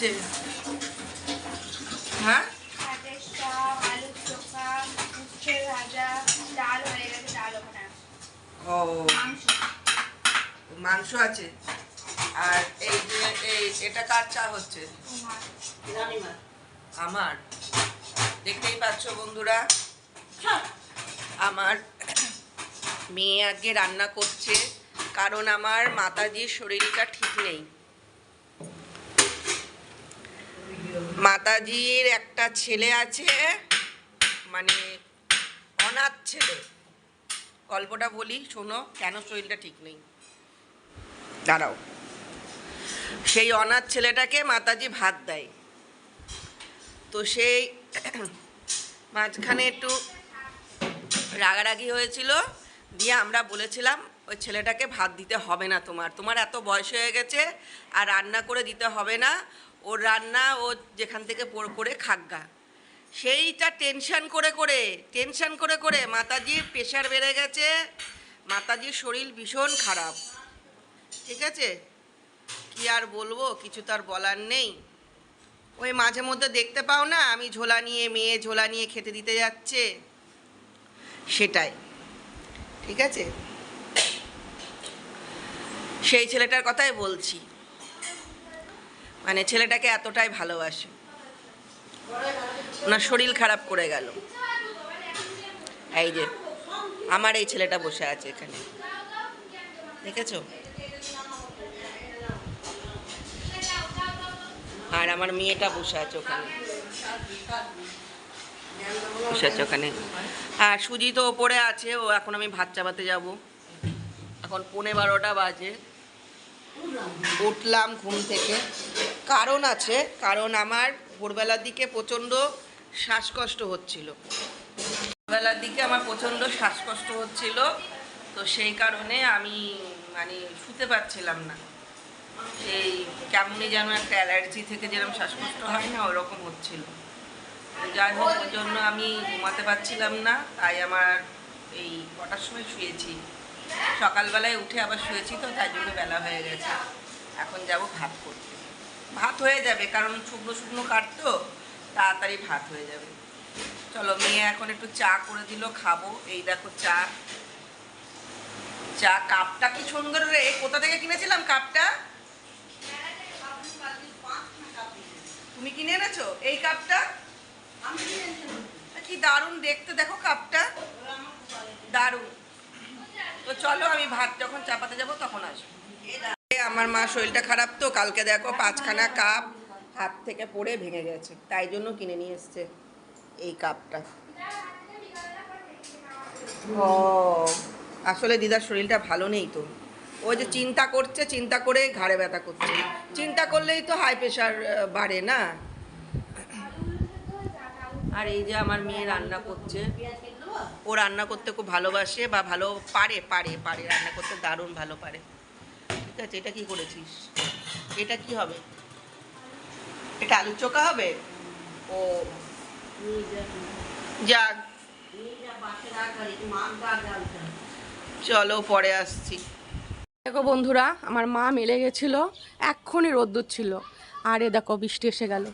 চলছে হ্যাঁ? আছে। ও, মাংস আছে। আর এই এই, এটা কার চা হচ্ছে? আমার। দেখতেই পাচ্ছ বন্ধুরা? আমার মেয়ে আগে রান্না করছে, কারণ আমার মাতাজির শরীরটা ঠিক নেই। মাতাজির একটা ছেলে আছে মানে অনাথ ছেলে। গল্পটা বলি, শোনো, কেন শরীরটা ঠিক নেই? দাঁড়াও। সেই অনাথ ছেলেটাকে মাতাজি ভাত দেয়। তো সেই মাঝখানে একটু রাগারাগি হয়েছিল, দিয়ে আমরা বলেছিলাম, ওই ছেলেটাকে ভাত দিতে হবে না তোমার। তোমার এত বয়স হয়ে গেছে, আর রান্না করে দিতে হবে না। ওর রান্না, ও যেখান থেকে করে খাগা সেইটা টেনশন করে করে টেনশন করে করে মাতাজির প্রেশার বেড়ে গেছে। মাতাজির শরীর ভীষণ খারাপ। ঠিক আছে? কি আর বলব, কিছু তো আর বলার নেই। ওই মাঝে মধ্যে দেখতে পাও না, আমি ঝোলা নিয়ে, মেয়ে ঝোলা নিয়ে খেতে দিতে যাচ্ছে। সেটাই। ঠিক আছে? সেই ছেলেটার কথাই বলছি। মানে ছেলেটাকে এতটাই ভালোবাসে। ওনার শরীর খারাপ করে গেল। এই যে, আমার এই ছেলেটা বসে আছে এখানে। দেখেছ? আর আমার মেয়েটা বসে আছে ওখানে। বসে আছে ওখানে। আর সুজি তো ওপরে আছে, ও এখন আমি ভাত চাপাতে যাব। এখন পৌনে বারোটা বাজে। উঠলাম ঘুম থেকে। কারণ আছে, কারণ আমার ভোরবেলার দিকে প্রচণ্ড শ্বাসকষ্ট হচ্ছিল। ভোরবেলার দিকে আমার প্রচণ্ড শ্বাসকষ্ট হচ্ছিল, তো সেই কারণে আমি মানে শুতে পারছিলাম না। সেই কেমনই যেন একটা অ্যালার্জি থেকে যেরকম শ্বাসকষ্ট হয় না, ওরকম হচ্ছিল। যাই হোক, ওই জন্য আমি ঘুমাতে পারছিলাম না, তাই আমার এই কটার সময় শুয়েছি। সকালবেলায় উঠে আবার শুয়েছি তো, তাই জন্য বেলা হয়ে গেছে। এখন যাব ভাত করতে। ভাত হয়ে যাবে, কারণ শুকনো শুকনো কাটতো তাড়াতাড়ি ভাত হয়ে যাবে। চলো, মেয়ে এখন একটু চা করে দিল, খাব। এই দেখো চা। চা, কাপটা কি সুন্দর রে। কোথা থেকে কিনেছিলাম কাপটা? তুমি কিনে এনেছো? এই কাপটা? কি দারুণ, দেখতে দেখো কাপটা। দারুণ। তো চলো, আমি ভাত যখন চাপাতে যাব, তখন আসব। আমার মা শরীরটা খারাপ তো, কালকে দেখো পাঁচখানা কাপ হাত থেকে পড়ে ভেঙে গেছে, তাই জন্য কিনে নিয়ে এসছে এই কাপটা। ও, আসলে দিদার শরীরটা ভালো নেই তো। ও যে চিন্তা করছে, চিন্তা করে ঘাড়ে ব্যথা করছে। চিন্তা করলেই তো হাই প্রেশার বাড়ে না? আর এই যে আমার মেয়ে রান্না করছে, ও রান্না করতে খুব ভালোবাসে বা ভালো পারে পারে পারে, রান্না করতে দারুণ ভালো পারে। আছে, এটা কি করেছিস? এটা কি হবে? এটা আলু চোখা হবে? ও। যাক। চলো, পরে আসছি। দেখো বন্ধুরা, আমার মা মেলে গেছিল, এক্ষুনি রোদ্দুর ছিল। আর এ দেখো, বৃষ্টি এসে গেল।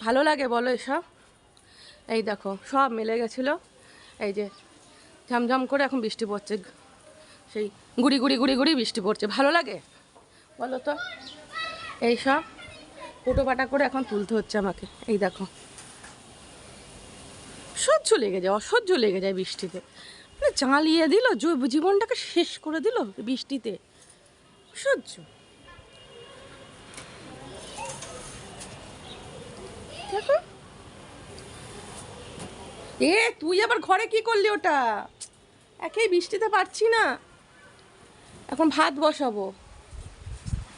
ভালো লাগে বলো এসব? এই দেখো, সব মেলে গেছিল। এই যে, ঝমঝম করে এখন বৃষ্টি পড়ছে। সেই গুড়ি গুড়ি গুড়ি গুড়ি বৃষ্টি পড়ছে। ভালো লাগে? বলো তো? এই সব ফুটো পাটা করে এখন তুলতে হচ্ছে আমাকে। এই দেখো। সহ্য লেগে যায়, অসহ্য লেগে যায় বৃষ্টিতে। মানে জ্বালিয়ে দিল জীবনটাকে শেষ করে দিল বৃষ্টিতে। সহ্য দেখো। এ, তুই আবার ঘরে কি করলি ওটা? একেই বৃষ্টিতে পারছি না। এখন ভাত বসাবো।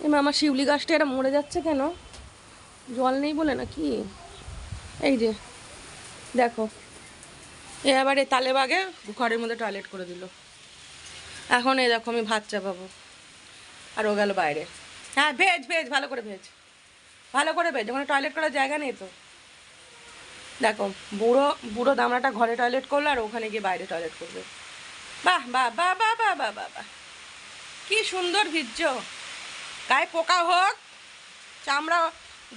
এবার আমার শিউলি গাছটা এটা মরে যাচ্ছে কেন? জল নেই বলে না কি এই যে, দেখো। এ আবার এ তালে বাগে ঘরের মধ্যে টয়লেট করে দিল। এখন এই দেখো আমি ভাত চাপাবো। আর ও গেল বাইরে। হ্যাঁ ভেজ ভেজ, ভালো করে ভেজ। ভালো করে ভেজ, ওখানে টয়লেট করার জায়গা নেই তো। দেখো, বুড়ো বুড়ো দামড়াটা ঘরে টয়লেট করল আর ওখানে গিয়ে বাইরে টয়লেট করবে। বাহ বাহ বাহ বাহ বাহ বাহ বাহ। কি সুন্দর ভিজ্য গায়ে পোকা হোক, চামড়া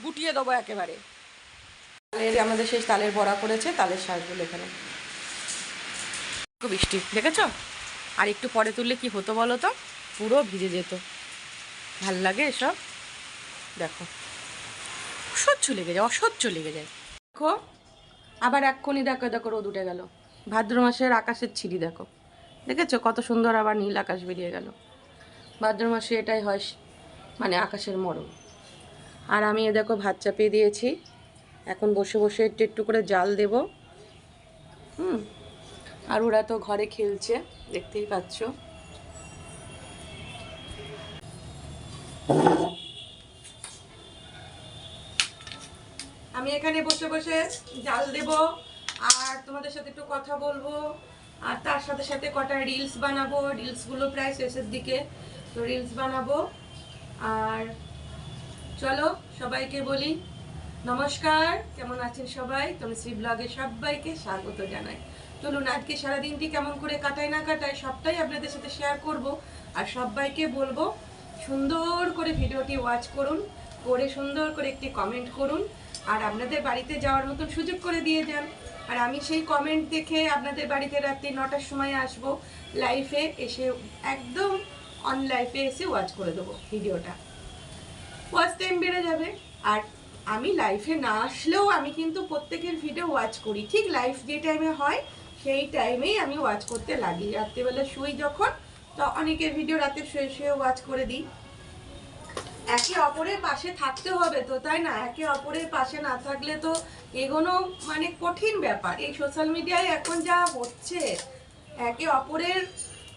গুটিয়ে দেবো একেবারে। তালের আমাদের সেই তালের বড়া করেছে তালের শাঁসগুলো এখানে। বৃষ্টি, দেখেছ? আর একটু পরে তুললে কি হতো বলো তো? পুরো ভিজে যেত। ভালো লাগে এসব? দেখো। অসহ্য লেগে যায়, অসহ্য লেগে যায়। দেখো, আবার এক্ষুনি দেখো দেখো রোদ উঠে গেল। ভাদ্র মাসের আকাশের ছিরি দেখো। দেখেছ কত সুন্দর আবার নীল আকাশ বেরিয়ে গেল। ভাদ্র মাসে এটাই হয় মানে আকাশের মরম আর আমি এ দেখো ভাত চাপিয়ে দিয়েছি। এখন বসে বসে একটু একটু করে জাল দেব। হুম। আর ওরা তো ঘরে খেলছে, দেখতেই পাচ্ছ। আমি এখানে বসে বসে জাল দেব, আর তোমাদের সাথে একটু কথা বলব। আর তার সাথে সাথে কটা রিলস বানাবো। রিলসগুলো প্রায় শেষের দিকে। তো রিলস বানাবো। আর চলো সবাইকে বলি, নমস্কার, কেমন আছেন সবাই? তুমি শ্রী ব্লগে সবাইকে স্বাগত জানাই। চলুন, আজকে সারাদিনটি কেমন করে কাটাই না কাটাই সবটাই আপনাদের সাথে শেয়ার করব। আর সবাইকে বলব, সুন্দর করে ভিডিওটি ওয়াচ করুন, করে সুন্দর করে একটি কমেন্ট করুন, আর আপনাদের বাড়িতে যাওয়ার মতন সুযোগ করে দিয়ে যান। আর আমি সেই কমেন্ট দেখে আপনাদের বাড়িতে রাত্রি নটার সময় আসব লাইফে এসে একদম অন লাইফে এসে ওয়াচ করে দেবো ভিডিওটা ওয়াচ টাইম বেড়ে যাবে। আর আমি লাইফে না আসলেও আমি কিন্তু প্রত্যেকের ভিডিও ওয়াচ করি। ঠিক লাইফ যে টাইমে হয়, সেই টাইমেই আমি ওয়াচ করতে লাগি। রাত্রিবেলা শুই যখন, তো অনেকের ভিডিও রাতে শুয়ে শুয়ে ওয়াচ করে দিই। একে অপরের পাশে থাকতে হবে তো, তাই না? একে অপরের পাশে না থাকলে তো এগোনো মানে কঠিন ব্যাপার। এই সোশ্যাল মিডিয়ায় এখন যা হচ্ছে, একে অপরের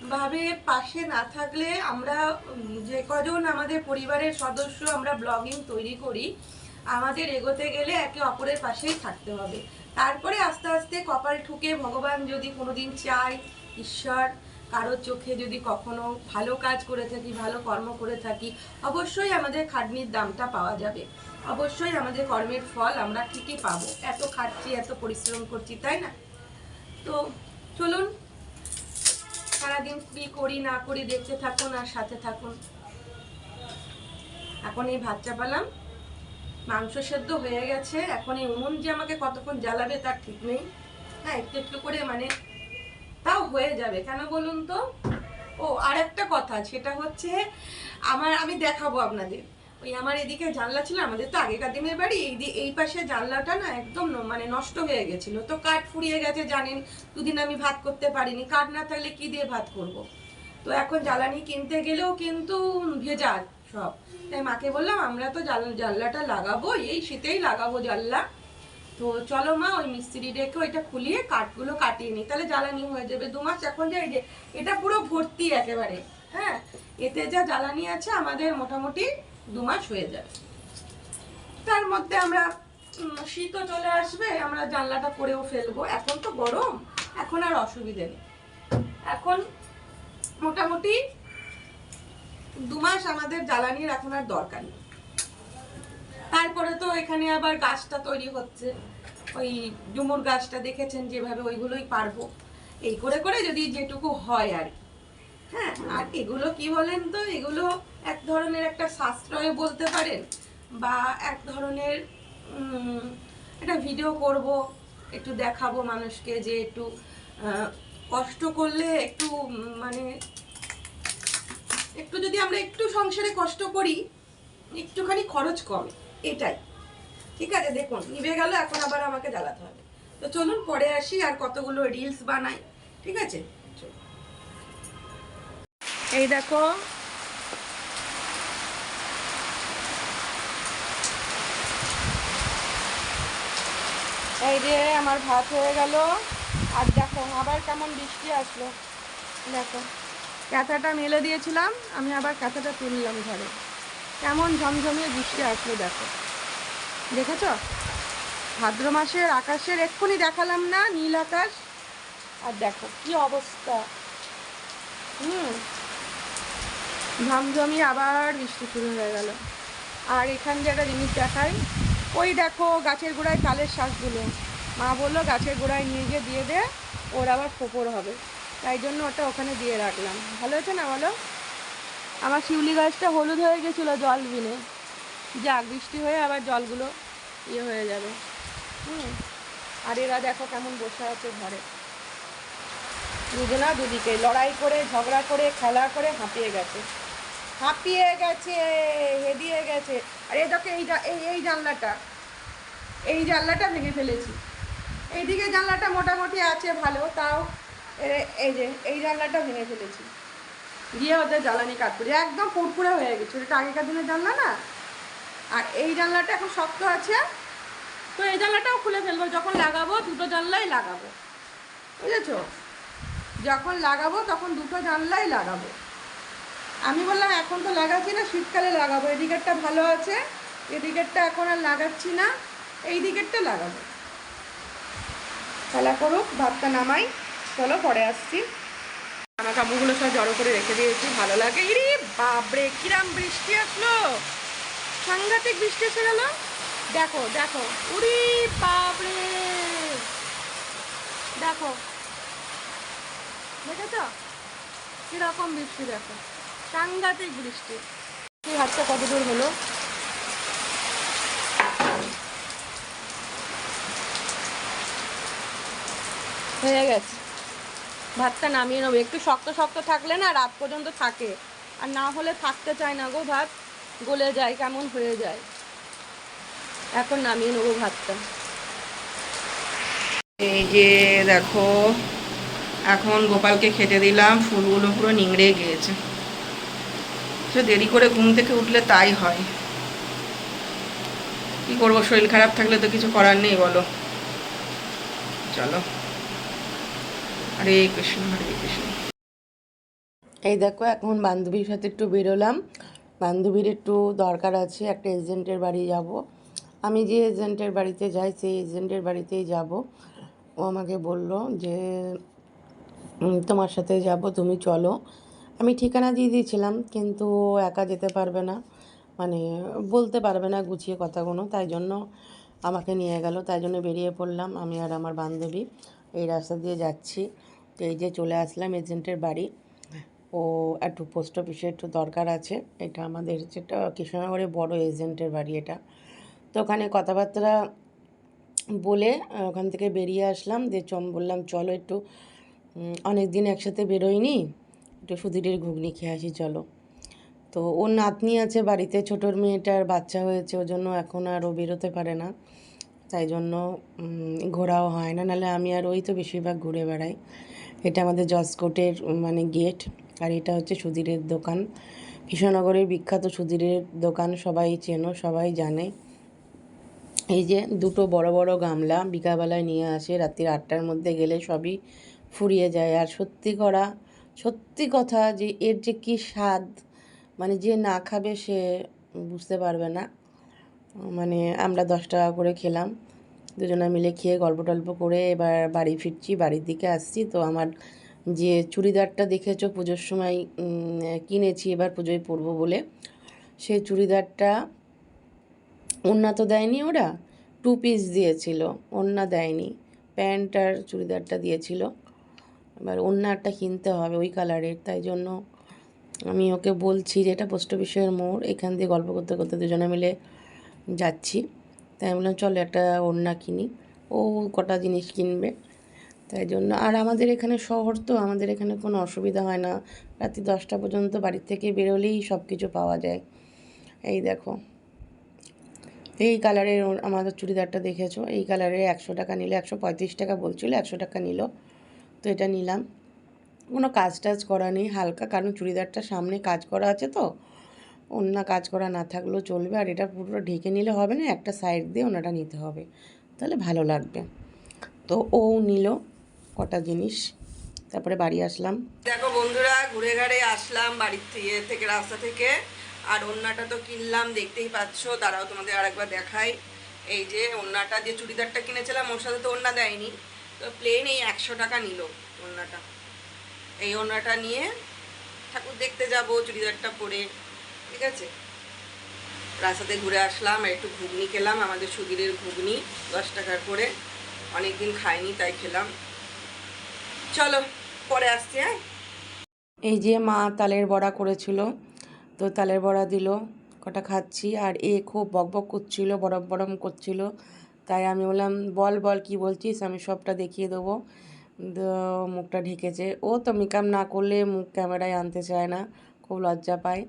ভাবে পাশে না থাকলে আমরা, যে কজন আমাদের পরিবারের সদস্য আমরা ব্লগিং তৈরি করি, আমাদের এগোতে গেলে একে অপরের পাশেই থাকতে হবে। তারপরে আস্তে আস্তে কপাল ঠুকে ভগবান যদি কোনোদিন চায়, ঈশ্বর কারও চোখে যদি কখনো ভালো কাজ করে থাকি, ভালো কর্ম করে থাকি, অবশ্যই আমাদের খাটনির দামটা পাওয়া যাবে। অবশ্যই আমাদের কর্মের ফল আমরা ঠিকই পাবো। এত খাটছি, এত পরিশ্রম করছি, তাই না? তো চলুন সারাদিন কি করি, না করি, দেখতে থাকুন আর সাথে থাকুন। এখন এই ভাত চাপালাম মাংস সেদ্ধ হয়ে গেছে। এখন এই উনুন যে আমাকে কতক্ষণ জ্বালাবে তার ঠিক নেই। হ্যাঁ একটু একটু করে মানে তাও হয়ে যাবে। কেন বলুন তো? ও আর একটা কথা, সেটা হচ্ছে আমার, আমি দেখাবো আপনাদের। ওই আমার এদিকে জানলা ছিল, আমাদের তো আগেকার দিনের বাড়ি, এই এই পাশে জানলাটা না একদম মানে নষ্ট হয়ে গেছিল। তো কাঠ ফুরিয়ে গেছে, জানেন, দুদিন আমি ভাত করতে পারিনি। কাঠ না থাকলে কি দিয়ে ভাত করব। তো এখন জ্বালানি কিনতে গেলেও কিন্তু ভেজাল সব। তাই মাকে বললাম, আমরা তো জাল- জানলাটা লাগাবো, এই শীতেই লাগাবো জানলা। তো চলো মা, ওই মিস্ত্রি ডেকে ওইটা খুলিয়ে কাঠগুলো কাটিয়ে নিই। তাহলে জ্বালানি হয়ে যাবে। দু মাস এখন যে, এটা পুরো ভর্তি একেবারে হ্যাঁ? এতে যা জ্বালানি আছে, আমাদের মোটামুটি দু মাস হয়ে যাবে। তার মধ্যে আমরা শীতও চলে আসবে, আমরা জানলাটা করেও ফেলব। এখন তো গরম, এখন আর অসুবিধে নেই। এখন মোটামুটি দু মাস আমাদের জ্বালানির এখন আর দরকার নেই। তারপরে তো এখানে আবার গাছটা তৈরি হচ্ছে। ওই ডুমুর গাছটা দেখেছেন, যেভাবে ওইগুলোই পারব। এই করে করে যদি যেটুকু হয় আর কি। হ্যাঁ আর এগুলো কি বলেন তো? এগুলো এক ধরনের একটা সাশ্রয় বলতে পারেন? বা এক ধরনের একটা ভিডিও করব, একটু দেখাবো মানুষকে যে একটু কষ্ট করলে একটু মানে একটু যদি আমরা একটু সংসারে কষ্ট করি, একটুখানি খরচ কমে, এটাই। ঠিক আছে, দেখুন, নিভে গেল, এখন আবার আমাকে জ্বালাতে হবে। তো চলুন, পরে আসি, আর কতগুলো রিলস বানাই। ঠিক আছে? চলুন। এই দেখো। এই যে আমার ভাত হয়ে গেল। আর দেখো, আবার কেমন বৃষ্টি আসলো। দেখো ক্যাথাটা মেলে দিয়েছিলাম, আমি আবার ক্যাথাটা তুললাম ঘরে। কেমন ঝমঝমিয়ে বৃষ্টি আসলো, দেখো। দেখেছ? ভাদ্র মাসের আকাশের এক্ষুনি দেখালাম না, নীল আকাশ। আর দেখো, কি অবস্থা। হুম। ঝমঝমিয়ে আবার বৃষ্টি শুরু হয়ে গেল। আর এখান যে একটা জিনিস দেখাই। ওই দেখো গাছের গোড়ায় তালের শ্বাসগুলো মা বলল, গাছের গোড়ায় নিয়ে গিয়ে দিয়ে দে, ওর আবার ফোপর হবে। তাই জন্য ওটা ওখানে দিয়ে রাখলাম। ভালো হয়েছে না বলো? আমার শিউলি গাছটা হলুদ হয়ে গেছিল জল বিনে। যাক, বৃষ্টি হয়ে আবার জলগুলো ইয়ে হয়ে যাবে। হুম। আর এরা দেখো কেমন বসে আছে ঘরে। দুজনা দুদিকে লড়াই করে, ঝগড়া করে, খেলা করে হাঁপিয়ে গেছে। হাঁপিয়ে গেছে, হেদিয়ে গেছে। আর এই দেখো, এই এই জানলাটা এই জানলাটা ভেঙে ফেলেছি। এইদিকে জানলাটা মোটামুটি আছে, ভালো, তাও এই যে, এই জানলাটা ভেঙে ফেলেছি। গিয়ে ওদের জ্বালানি কাঠ করি। একদম ফুরফুরে হয়ে গেছে। এটা আগেকার দিনের জানলা না? আর এই জানলাটা এখন শক্ত আছে। তো এই জানলাটাও খুলে ফেলব। যখন লাগাবো, দুটো জানলাই লাগাবো। বুঝেছ? যখন লাগাবো, তখন দুটো জানলাই লাগাবো। আমি বললাম, এখন তো লাগাচ্ছি না, শীতকালে লাগাবো। এদিকেরটা ভালো আছে, এদিকেরটা এখন আর লাগাচ্ছি না এই দিকেরটা লাগাবো। খেলা করুক, ভাতটা নামাই, চলো পরে আসছি। আমার কাপড়গুলো সব জড়ো করে রেখে দিয়েছি, ভালো লাগে। ইরে বাপরে, কিরাম বৃষ্টি আসলো! সাংঘাতিক বৃষ্টি এসে গেল। দেখো দেখো, উরি বাপরে! দেখো, দেখেছ? কীরকম বৃষ্টি দেখো। সাংঘাতিক বৃষ্টি। এই হাতটা কত দূর হলো? হয়ে গেছে। ভাতটা নামিয়ে নেব। একটু শক্ত শক্ত থাকলে না রাত পর্যন্ত থাকে। আর না হলে থাকতে চায় না গো ভাত। গলে যায় কেমন হয়ে যায়। এখন নামিয়ে নেব ভাতটা। এই যে দেখো এখন গোপালকে খেতে দিলাম। ফুলগুলো পুরো নিংড়ে গিয়েছে। সে দেরি করে ঘুম থেকে উঠলে তাই হয়। কি করব, শরীর খারাপ থাকলে তো কিছু করার নেই, বলো। চলো। হরে কৃষ্ণ হরে কৃষ্ণ। এই দেখো, এখন বান্ধবীর সাথে একটু বেরোলাম। বান্ধবীর একটু দরকার আছে, একটা এজেন্টের বাড়ি যাব। আমি যে এজেন্টের বাড়িতে যাই, সেই এজেন্টের বাড়িতেই যাব। ও আমাকে বলল যে তোমার সাথে যাব, তুমি চলো। আমি ঠিকানা দিয়ে দিয়েছিলাম, কিন্তু একা যেতে পারবে না। মানে বলতে পারবে না গুছিয়ে কথাগুলো, তাই জন্য আমাকে নিয়ে গেল। তাই জন্য বেরিয়ে পড়লাম আমি আর আমার বান্ধবী। এই রাস্তা দিয়ে যাচ্ছি। তো এই যে চলে আসলাম এজেন্টের বাড়ি। ও একটু পোস্ট অফিসে একটু দরকার আছে। এটা আমাদের যেটা কৃষ্ণনগরে বড় এজেন্টের বাড়ি এটা। তো ওখানে কথাবার্তা বলে ওখান থেকে বেরিয়ে আসলাম। দিয়ে চম বললাম, চলো একটু অনেক দিন একসাথে বেরোয়নি একটু সুধীরের ঘুগনি খেয়ে আসি চলো। তো ওর নাতনি আছে বাড়িতে ছোটোর মেয়েটার বাচ্চা হয়েছে ওর জন্য এখন আর ও বেরোতে পারে না। তাই জন্য ঘোরাও হয় না নাহলে আমি আর ওই তো বেশিরভাগ ঘুরে বেড়াই। এটা আমাদের জসকোটের উম, মানে গেট আর এটা হচ্ছে সুধীরের দোকান। কৃষ্ণনগরের বিখ্যাত সুধীরের দোকান সবাই চেনো সবাই জানে। এই যে দুটো বড় বড় গামলা বিকালবেলায় নিয়ে আসে রাত্রির আটটার মধ্যে গেলে সবই ফুরিয়ে যায়। আর সত্যি করা সত্যি কথা যে এর যে কী স্বাদ মানে যে না খাবে সে বুঝতে পারবে না। মানে আমরা দশ টাকা করে খেলাম, দুজনে মিলে খেয়ে গল্প টল্প করে এবার বাড়ি ফিরছি, বাড়ির দিকে আসছি। তো আমার যে চুড়িদারটা দেখেছ পুজোর সময় কিনেছি এবার পুজোয় পরবো বলে সেই চুড়িদারটা ওড়না তো দেয়নি ওরা টু পিস দিয়েছিল, ওড়না দেয়নি, প্যান্ট আর চুড়িদারটা দিয়েছিল। এবার ওড়নাটা কিনতে হবে ওই কালারের, তাই জন্য আমি ওকে বলছি যে এটা পোস্ট অফিসের মোড়, এখান দিয়ে গল্প করতে করতে দুজনে মিলে যাচ্ছি। তাই আমি বললাম, চলো একটা ওড়না কিনি। ও কটা জিনিস কিনবে, তাই জন্য। আর আমাদের এখানে শহর তো, আমাদের এখানে কোনো অসুবিধা হয় না। রাত্রি দশটা পর্যন্ত বাড়ির থেকে বেরোলেই সব কিছু পাওয়া যায়। এই দেখো। এই কালারের আমাদের চুড়িদারটা দেখেছ? এই কালারের একশো টাকা নিলে, একশো পঁয়ত্রিশ টাকা বলছিল, একশো টাকা নিল। তো এটা নিলাম। কোনো কাজ টাজ করা নেই, হালকা, কারণ চুড়িদারটা সামনে কাজ করা আছে তো। অন্য কাজ করা না থাকলেও চলবে, আর এটা পুরো ঢেকে নিলে হবে না, একটা সাইড দিয়ে ওনাটা নিতে হবে। তাহলে ভালো লাগবে। তো ও নিল কটা জিনিস, তারপরে বাড়ি আসলাম। দেখো বন্ধুরা, ঘুরে ঘাড়ে আসলাম বাড়ির থেকে থেকে, রাস্তা থেকে। আর ওন্নাটা তো কিনলাম, দেখতেই পাচ্ছ। তারাও তোমাদের আরেকবার দেখাই। এই যে ওন্নাটা যে চুড়িদারটা কিনেছিলাম, ওর সাথে তো ওন্না দেয়নি। তো প্লেন এই একশো টাকা নিল ওন্নাটা এই ওন্নাটা নিয়ে ঠাকুর দেখতে যাব, চুড়িদারটা পরে, ঠিক আছে? রাস্তাতে ঘুরে আসলাম একটু ঘুগনি খেলাম, আমাদের সুধীরের ঘুগনি, দশ টাকার করে। অনেকদিন খাইনি, তাই খেলাম। চলো, পরে আসছি হ্যাঁ? এই যে মা তালের বড়া করেছিল, তো তালের বড়া দিল, কটা খাচ্ছি, আর এ খুব বকবক করছিল বরম বরম করছিল। তাই আমি বললাম, বল বল, কি বলছিস? আমি সবটা দেখিয়ে দেবো। মুখটা ঢেকেছে। ও তো মেকআপ না করলে মুখ ক্যামেরায় আনতে চায় না, খুব লজ্জা পায়।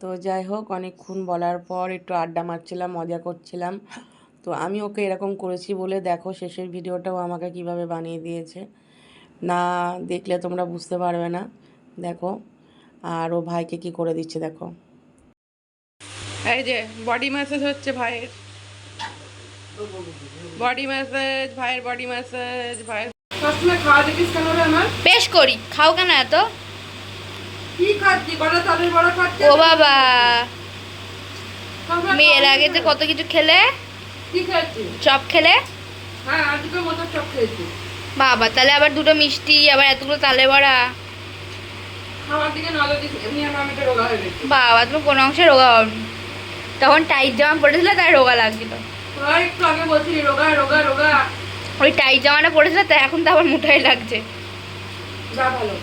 তো যাই হোক, অনেকক্ষণ বলার পর একটু আড্ডা মারছিলাম, মজা করছিলাম। তো আমি ওকে এরকম করেছি বলে, দেখো, শেষের ভিডিওটাও আমাকে কীভাবে বানিয়ে দিয়েছে। না দেখলে তোমরা বুঝতে পারবে না। দেখো, আর ও ভাইকে কি করে দিচ্ছে, দেখো। এই যে বডি ম্যাসাজ হচ্ছে ভাইয়ের। বডি ম্যাসাজ ভাইয়ের বডি ম্যাসাজ ভাইয়ের সবসময় খাওয়া দেখিস কেন রে আমার? বেশ করি। খাও কেন এত? কি খাচ্ছি? চালের বড়া খাচ্ছি? ও বাবা। মেয়ের আগে যে কত কিছু খেলে? কি খাচ্ছি চপ খেলে? হ্যাঁ মতো চপ খেয়েছি। বাবা তাহলে আবার দুটো মিষ্টি আবার এতগুলো তালে বড়া। খাওয়ার দিকে নজর দিস এমনি আমার আমি রোগা হয়ে গেছি। বাবা তুমি কোনো অংশে রোগা হওনি। তখন টাইট জামা পরেছিল তাই রোগা লাগছিল। একটু আগে বলছিলি রোগা রোগা রোগা। ওই টাই জামাটা পড়েছিল তো এখন তো আবার মোটাই লাগছে। যা ভালো